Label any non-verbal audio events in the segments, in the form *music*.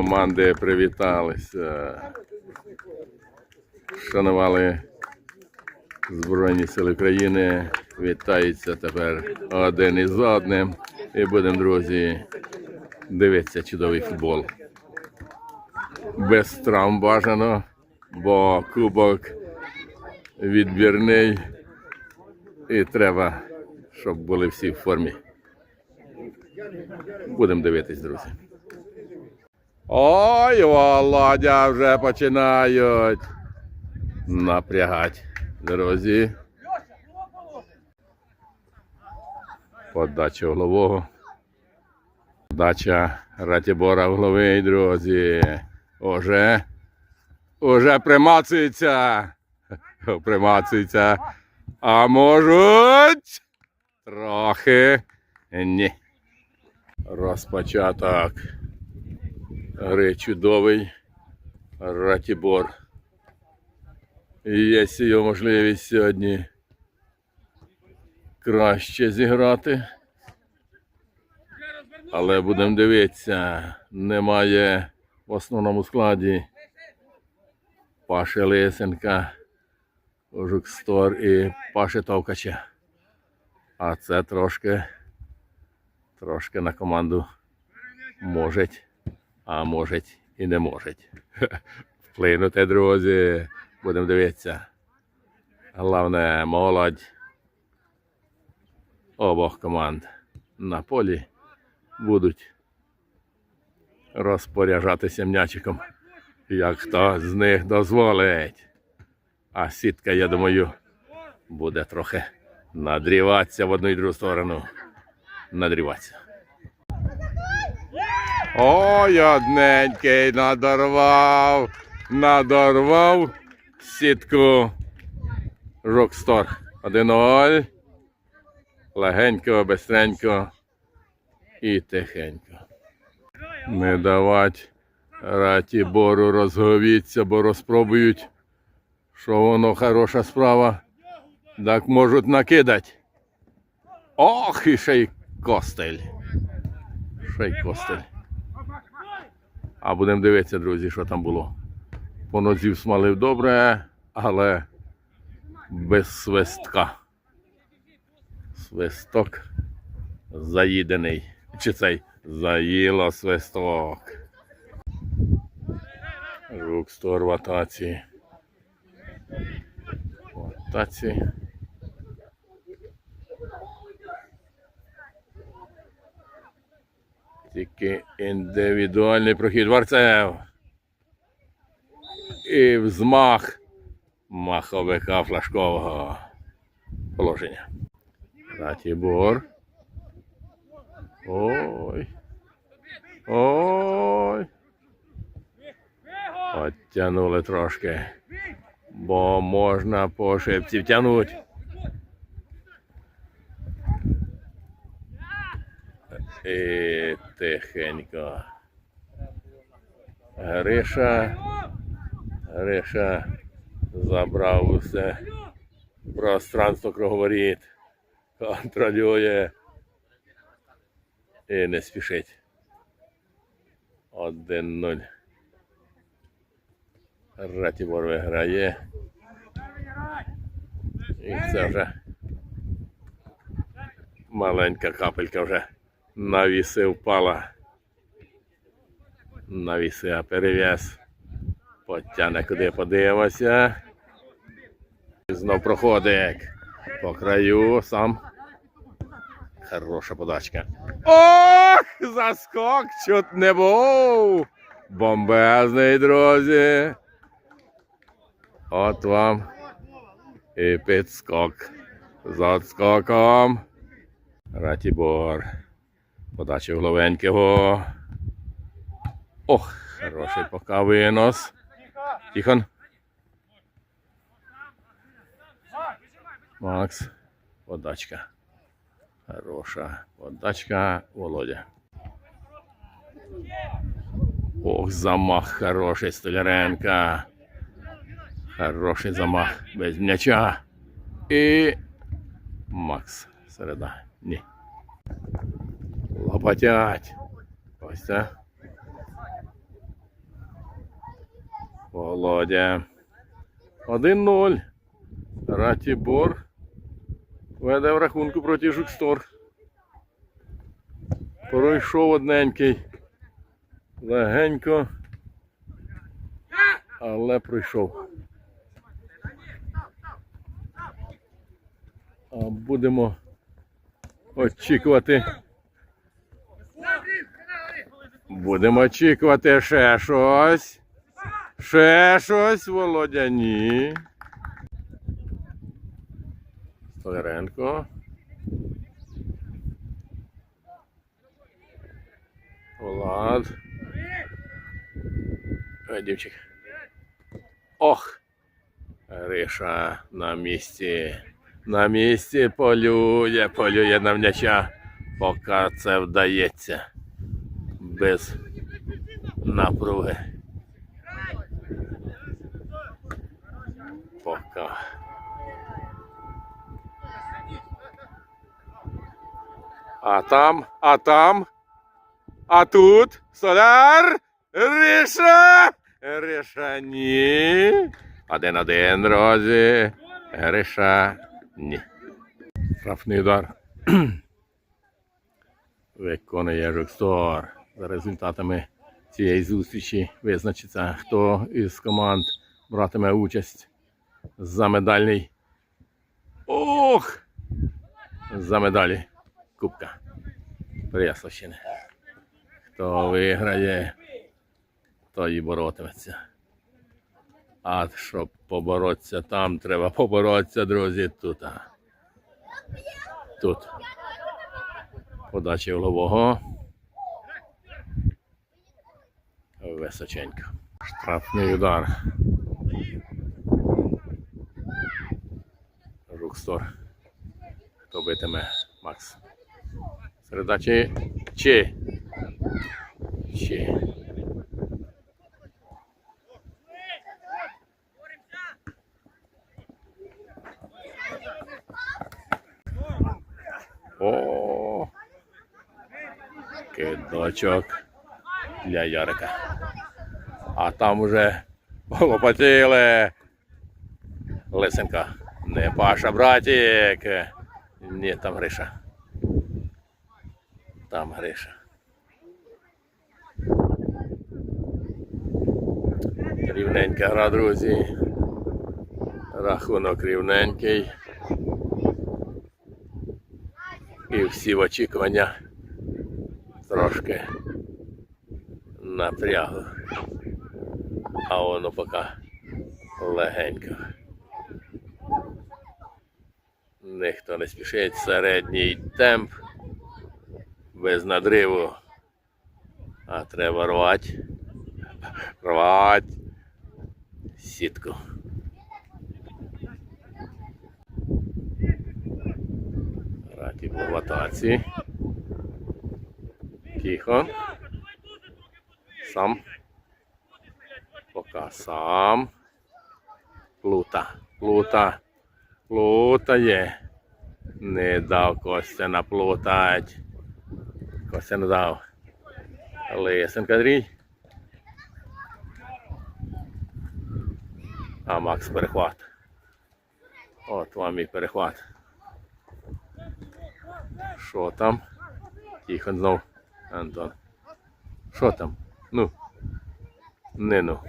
Команди привіталися. Шанували Збройні Сили України. Вітаються тепер один із одним. І будемо, друзі, дивитися чудовий футбол. Без травм бажано, бо кубок відбірний. І треба, щоб були всі в формі. Будемо дивитись, друзі. Ой, Володя вже починають напрягати, друзі. Подача углового. Подача Ратібора угловий, друзі. Уже, уже примацується. Примацується. А можуть трохи ні. Розпочаток. Гри чудовий. Ратібор. Є його можливість сьогодні краще зіграти. Але будемо дивитися, немає в основному складі Паши Лисенка, Жукстор і Паши Товкача. А це трошки, трошки на команду можуть, а можуть і не можуть. *laughs* Вплинути, друзі. Будемо дивитися. Головне, молодь обох команд на полі будуть розпоряджатися м'ячиком, як хто з них дозволить. А сітка, я думаю, буде трохи надріватися в одну і другу сторону. Надріватися. Ой, одненький надорвав, надорвав сітку Рокстор. 1-0. Легенько, бистренько і тихенько. Не давать Ратібору розговіться, бо розпробують, що воно хороша справа. Так можуть накидати. Ох, і ще й костель. Ще й костель. А будемо дивитися, друзі, що там було. По нозі смалив добре, але без свистка. Свисток заїдений. Чи цей заїло свисток. Рукстор в атаці. В Тільки індивідуальний прохід Варцев. І взмах маховика флажкового положення. Ратібор. Ой. Ой. Оттянули трошки. Бо можна по шипці втягнути. І тихенько. Гриша. Гриша забрав усе пространство круговоріт. Контролює. І не спішить. 1-0. Ратібор виграє. І це вже маленька капелька вже на віси впала. На віси, а перев'яз. Потягне куди подивимося. Знов проходить по краю сам. Хороша подачка. Ох! Заскок чуть не був. Бомбезний, друзі. От вам і підскок. З отскоком. Ратібор. Подача головенького. Ох, хороший пока винос. Тихон. Макс. Подачка. Хороша подачка. Володя. Ох, замах хороший Столяренка. Хороший замах без м'яча. І Макс. Середа. Ні. Лопатять. Ось це. Володя. 1-0. Ратібор веде в рахунку проти Жукстор. Пройшов одненький. Легенько. Але пройшов. А будемо очікувати. Будемо очікувати ще щось. Ще щось, Володя, ні. Столяренко. Влад. Ой, дівчик. Ох! Риша на місці. На місці полює, полює на м'яча, поки це вдається. Без напруги. Пока. А там, а там, а тут соляр, Риша, Риша, ні. Один-один, друзі. Риша, ні. Штрафний удар. *clears throat* Виконує Жукстор. За результатами цієї зустрічі визначиться, хто із команд братиме участь за медальний. Ох! За медалі Кубка Прияславщини. Хто виграє, той і боротиметься. А щоб поборотися там, треба поборотися, друзі, тут. Тут. Подача голового. Височенько. Штрафний удар. Рукстор. Хто битиме Макс? Середа чи. Чи. Чи. О. Кидочок для Ярика. А там уже лопатіли. Лисенка. Не Паша, братик. Ні, там Гриша. Там Гриша. Рівненька гра, друзі. Рахунок рівненький. І всі в очікування трошки напрягу. А воно поки легенько. Ніхто не спішить, середній темп без надриву. А треба рвати. Рвати сітку. Раді в атаці. Тихо. Сам. Пока сам. Плута. Плута. Плутає. Не дав Костя наплутать. Костя не дав. Лисенка Андрій. А Макс перехват. От вам і перехват. Що там? Тихо знов. Антон. Що там? Ну. Не ну.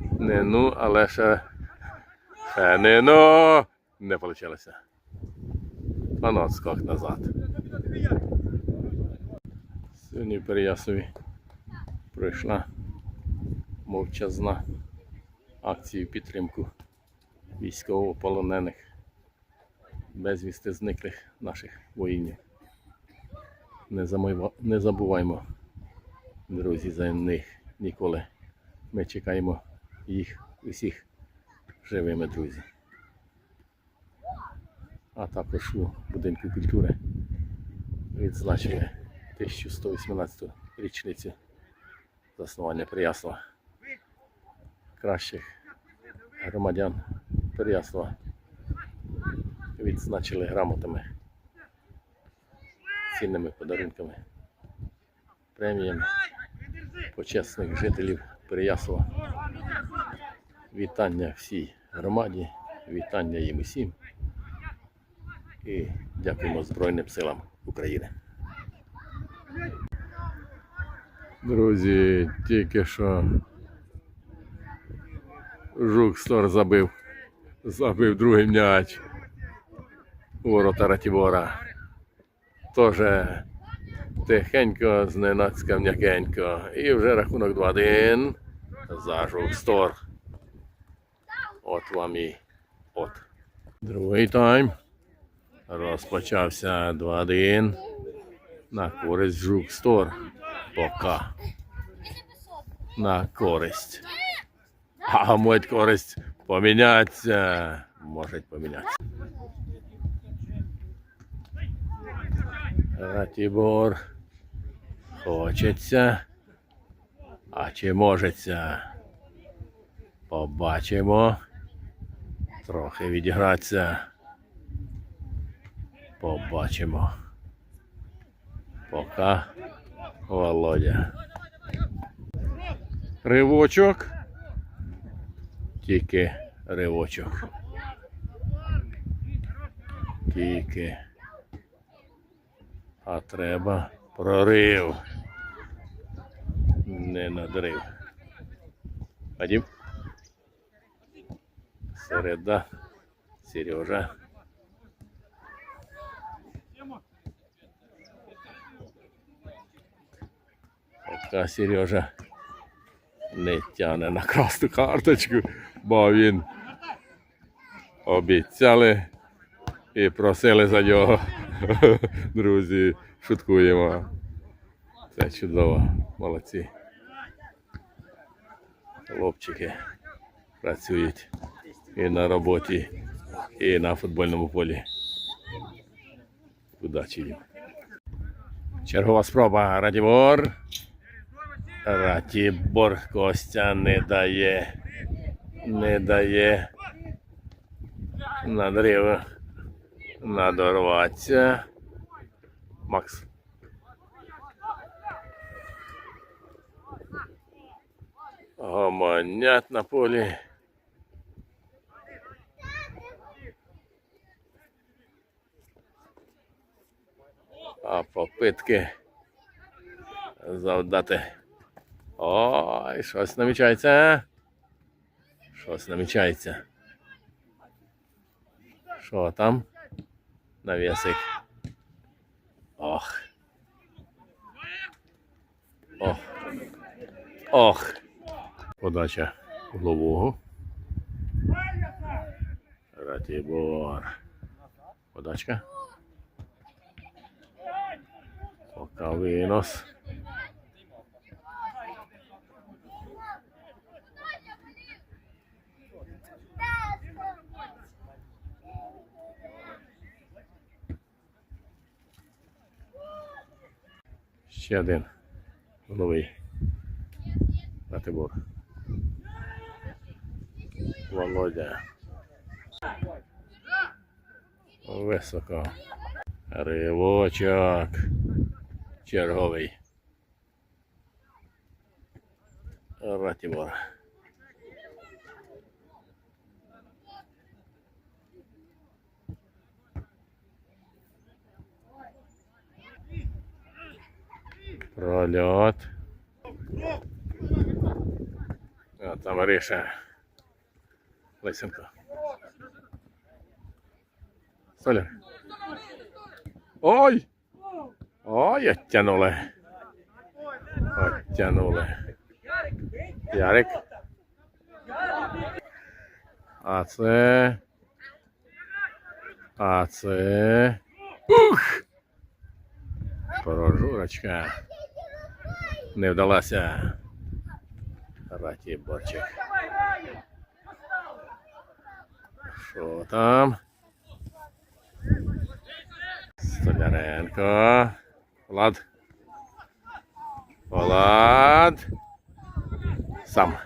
Не ну, але ще. Ще не ну. Не вийшло. Ну, скок назад. Сьогодні Переясові пройшла мовчазна акція підтримку військовополонених, безвісти зниклих наших воїнів. Не, замива- не забуваймо, друзі, за них ніколи. Ми чекаємо їх усіх живими, друзі. А також у будинку культури відзначили 1118 річницю заснування Приясла кращих громадян Переяслава відзначили грамотами, цінними подарунками, преміями почесних жителів Переяслава Вітання всій громаді, вітання їм усім. І дякуємо Збройним силам України. Друзі, тільки що Жук Стор забив. Забив другий м'яч. Ворота Ратібора. Тоже тихенько, зненацька м'якенько. І вже рахунок 2-1 за Жук Стор. От вам і от. Другий тайм. Розпочався 2-1 на користь Жук Стор. Пока. На користь. А може користь помінятися. Може помінятися. Ратібор. Хочеться. А чи можеться? Побачимо. Трохи відігратися. Побачимо. Пока. Володя. Ривочок. Тільки ривочок. Тільки. А треба прорив. Не надрив. Вадим. Середа. Сережа. Пока Сережа не тяне на красну карточку, бо він обіцяли і просили за нього. Друзі, шуткуємо. Це чудово. Молодці. Хлопчики працюють і на роботі, і на футбольному полі. Удачі їм. Чергова спроба Радівор. Ратібор Костя не дає. Не дає. Надрив. Надорватися. Макс. Гомонят на полі. А попитки завдати. Ой, щось намічається. Щось намічається. Що там? Навісик. Ох. Ох. Ох. Подача голового. Ратібор. Подачка. Винос. Ще один. Головий. Ратибор. Володя. Високо. Ривочок. Черговий. Ратибор. Прольот. А там Ариша. Лисенко. Соляр. Ой! Ой, оттянули. Оттянули. Ярик. А це. А це. Ух! Прожурочка. Не вдалася. Раті борчик. Що там? Столяренко. Влад. Влад. Сам.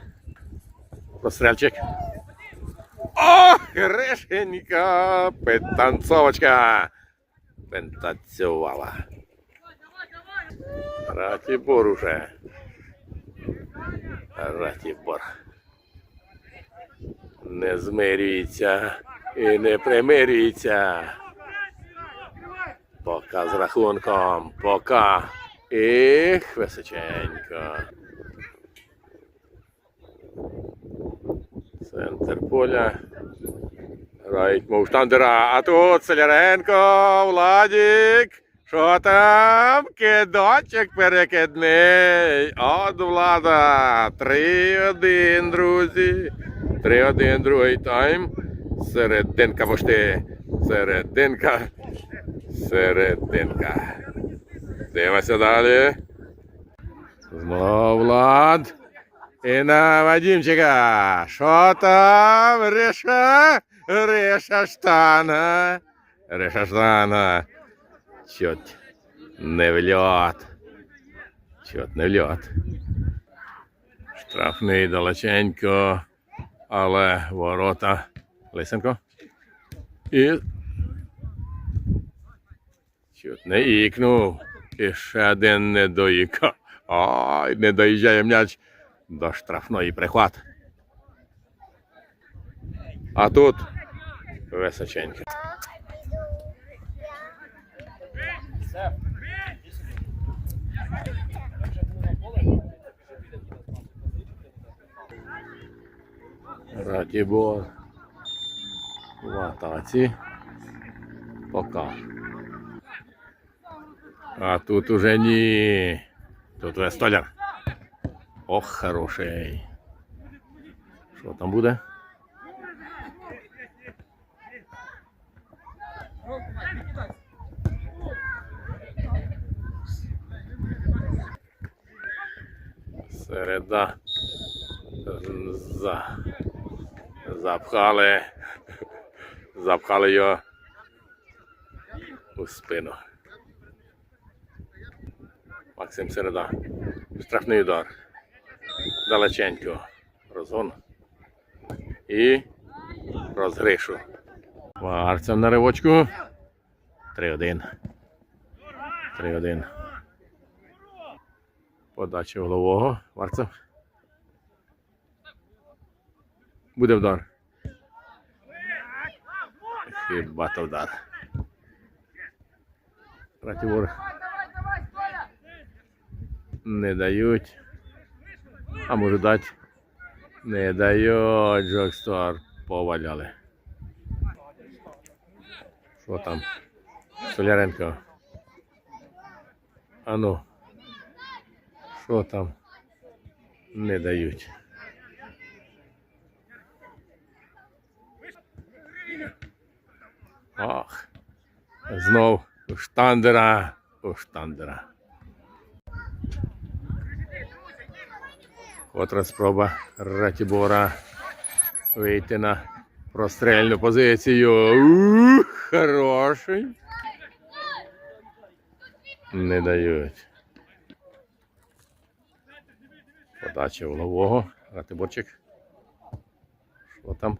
Пострельчик. О, Грешенька! Петанцовочка! Пентанцювала. Ратібор уже. Ратібор. не змирюється і не примирюється. Пока з рахунком, пока. Іх, височенько. Центр поля. Грають мов штандера. А тут Селяренко, Владік. Що там? Кидочок перекидний. От влада. 3-1, друзі. 3-1, другий тайм. Серединка пошти. Серединка. Серединка. Дивимося далі. Знову Влад. І на Вадимчика. Що там? Риша? Риша штана. Риша штана. Чот не в льот. Чот не в льот. Штрафний далеченько, але ворота. Лисенко. І. Чот не ікнув. І ще один не доїка. Ай, не доїжджає м'яч до штрафної прихват. А тут Височенько. Ратібор. В атаці. Пока. А тут уже ні. Тут вже столяр. Ох, хороший. Що там буде? Середа. За. Запхали. Запхали його у спину. Максим Середа. Штрафний удар. Далеченько. Розгон. І розгришу. Варцем на ривочку. 3-1. 3-1. Подача голового. Варцев. Буде вдар. Хіба то вдар. Ратівор. Не дають. А може дати. Не дають Джокстар. Поваляли. Що там? Соляренко. Ану. Що там? Не дають. Ах. Знов у штандера. У штандера. Котра спроба Ратібора вийти на прострельну позицію. Ух, хороший. Не дають. Подача голового. Ратиборчик. Що там?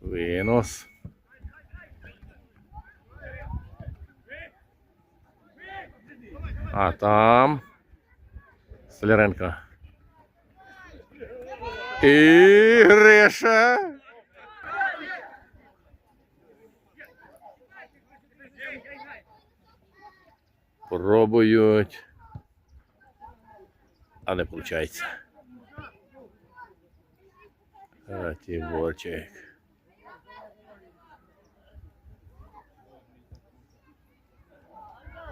Винос. А там. Соляренко. І Гриша. Пробують. А не виходить. Ратиборчик.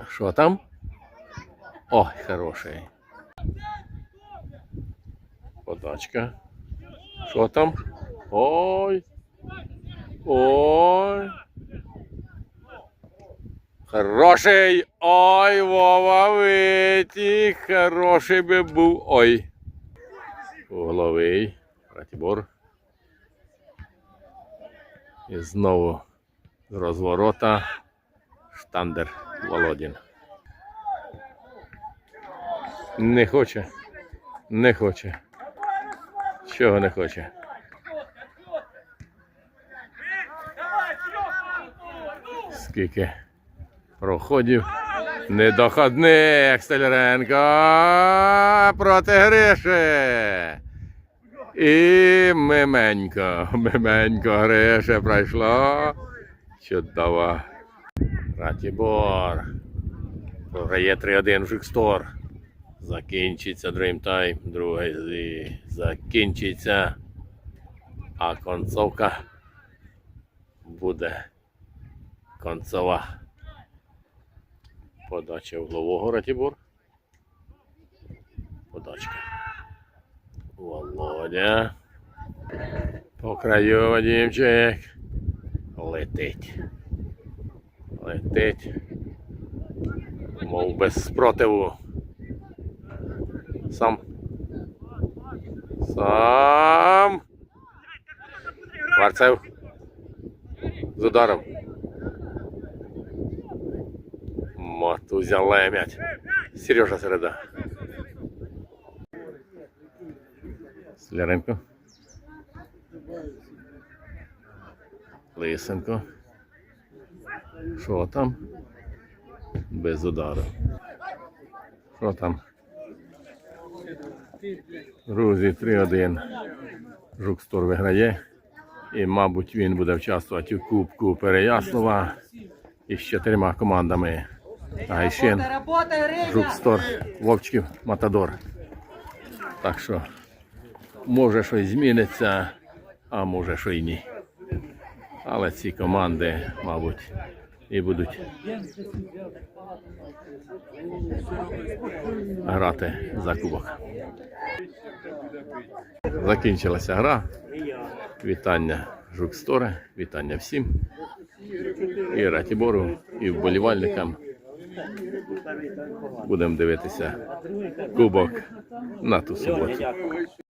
Що там? Ой, хороший. Подачка. Що там? Ой. Ой. Хороший. Ой, Вова витік. Хороший би був. Ой. Угловий. Ратібор. І знову з розворота. Штандер Володін. Не хоче. Не хоче. Чого не хоче? Скільки проходів. Недоходник Столяренко проти Гриші. І мименько, мименько Гриша пройшла. Чудово. Ратібор. Програє 3-1 в Жикстор. Закінчиться дреймтайм. Другий закінчиться. А концовка буде концова. Подача углового Ратібор. Подачка. Володя. По краю Вадімчик. Летить. Летить. Мов без спротиву. Сам. Сам. Варцев. З ударом. Матузя лемять. Сережа середа. Сляренко. Лисенко. Що там? Без удару. Що там? Друзі, 3-1. Жукстор виграє. І, мабуть, він буде участвувати у Кубку Переяслава із чотирма командами. Гайшин, Жукстор, Вовчків, Матадор. Так що, може щось зміниться, а може що й ні. Але ці команди, мабуть, і будуть грати за кубок. Закінчилася гра. Вітання Жуксторе, вітання всім. І Ратібору, і вболівальникам. Будемо дивитися кубок на ту суботу.